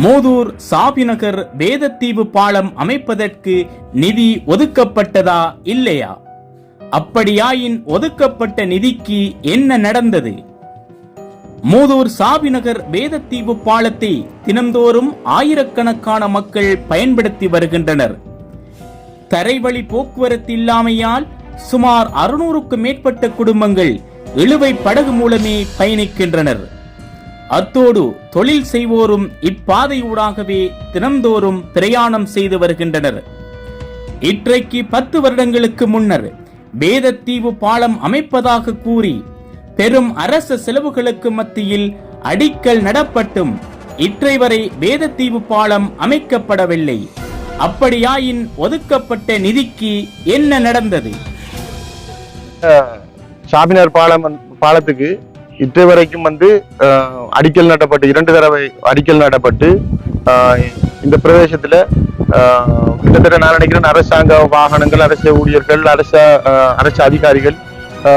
மோதூர் சாபிநகர் வேதத்தீவு பாலம் அமைப்பதற்கு நிதி ஒதுக்கப்பட்டதா இல்லையா? அப்படியாயின் ஒதுக்கப்பட்ட நிதிக்கு என்ன நடந்தது? மூதூர் சாபிநகர் வேதத்தீவு பாலத்தை தினந்தோறும் ஆயிரக்கணக்கான மக்கள் பயன்படுத்தி வருகின்றனர். தரைவழி போக்குவரத்து இல்லாமையால் சுமார் அறுநூறுக்கும் மேற்பட்ட குடும்பங்கள் இழுவை படகு மூலமே பயணிக்கின்றனர். அத்தோடு தொழில் செய்வோரும் இப்பாதையூடாகவே தினந்தோறும் பிரயாணம் செய்து வருகின்றனர். இன்றைக்கு பத்து வருடங்களுக்கு முன்னர் வேதத்தீவு பாலம் அமைப்பதாக கூறி பெரும் அரச செலவுகளுக்கு மத்தியில் அடிக்கல் நடப்பட்டும் இற்றை வரை வேதத்தீவு பாலம் அமைக்கப்படவில்லை. அப்படியாயின் ஒதுக்கப்பட்ட நிதிக்கு என்ன நடந்தது? சாபினார் பாலம் பாலத்துக்கு இற்றை வரைக்கும் வந்து அடிக்கல் நாட்டப்பட்டு இரண்டு தடவை அடிக்கல் நாட்டப்பட்டு இந்த பிரதேசத்துல கிட்டத்தட்ட நான் நினைக்கிறேன் அரசாங்க வாகனங்கள் அரசு ஊழியர்கள் அரச அரசு அதிகாரிகள்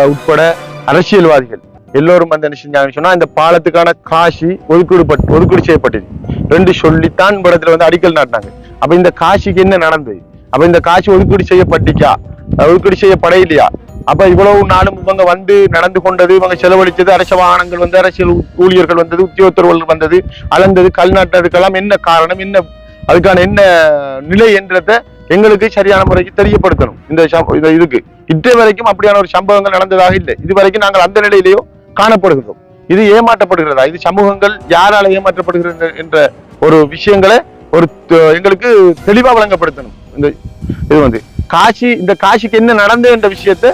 உட்பட அரசியல்வாதிகள் எல்லோரும் வந்து என்ன செஞ்சாங்கன்னு சொன்னா இந்த பாலத்துக்கான காசி ஒதுக்கீடு பட்- ஒதுக்கீடு செய்யப்பட்டது. ரெண்டு சொல்லித்தான் படத்தில் வந்து அடிக்கல் நாட்டினாங்க. அப்ப இந்த காசிக்கு என்ன நடந்தது? அப்ப இந்த காசி ஒதுக்கீடு செய்யப்பட்டுச்சா? ஒதுக்கீடு செய்யப்படையிலையா அப்ப இவ்வளவு நாளும் இவங்க வந்து நடந்து கொண்டது இவங்க செலவழிச்சது அரச வாகனங்கள் வந்து அரசியல் ஊழியர்கள் வந்தது உத்தியோகத்தர்கள் வந்தது அளந்தது கல் நாட்டதுக்கெல்லாம் என்ன காரணம் என்ன அதுக்கான என்ன நிலை என்றத எங்களுக்கு சரியான முறைக்கு தெரியப்படுத்தணும். இந்த இதுக்கு. இதே வரைக்கும் அப்படியான ஒரு சம்பவங்கள் நடந்ததாக இல்லை. இது வரைக்கும் நாங்கள் அந்த நிலையிலேயோ காணப்படுகிறோம். இது ஏமாற்றப்படுகிறதா? இது சமூகங்கள் யாரால ஏமாற்றப்படுகிறது என்ற ஒரு விஷயங்களை ஒரு எங்களுக்கு தெளிவா வழங்கப்படுத்தணும் இந்த இது வந்து. காசி இந்த காசிக்கு என்ன நடந்தது என்ற விஷயத்தை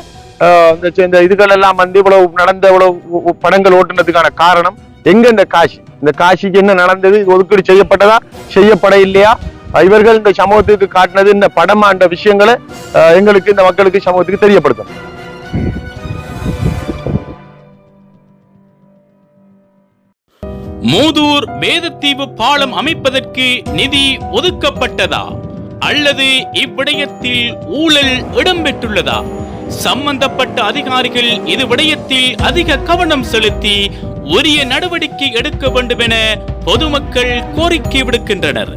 இந்த இதுகள் எல்லாம் வந்து இவ்வளவு நடந்த இவ்வளவு படங்கள் ஓட்டுனதுக்கான காரணம் எங்க இந்த காசி இந்த காசிக்கு என்ன நடந்தது? இது ஒதுக்கீடு செய்யப்பட்டதா? செய்யப்பட இல்லையா? இவர்கள் இந்த சமூகத்துக்கு காட்டினது இந்த படமா என்ற விஷயங்களை எங்களுக்கு இந்த மக்களுக்கு சமூகத்துக்கு தெரியப்படுத்தும். மூதூர் வேதத்தீவு பாலம் அமைப்பதற்கு நிதி ஒதுக்கப்பட்டதா? அல்லது இவ்விடயத்தில் ஊழல் இடம்பெற்றுள்ளதா? சம்பந்தப்பட்ட அதிகாரிகள் இது விடயத்தில் அதிக கவனம் செலுத்தி உரிய நடவடிக்கை எடுக்க வேண்டும் என பொதுமக்கள் கோரிக்கை விடுக்கின்றனர்.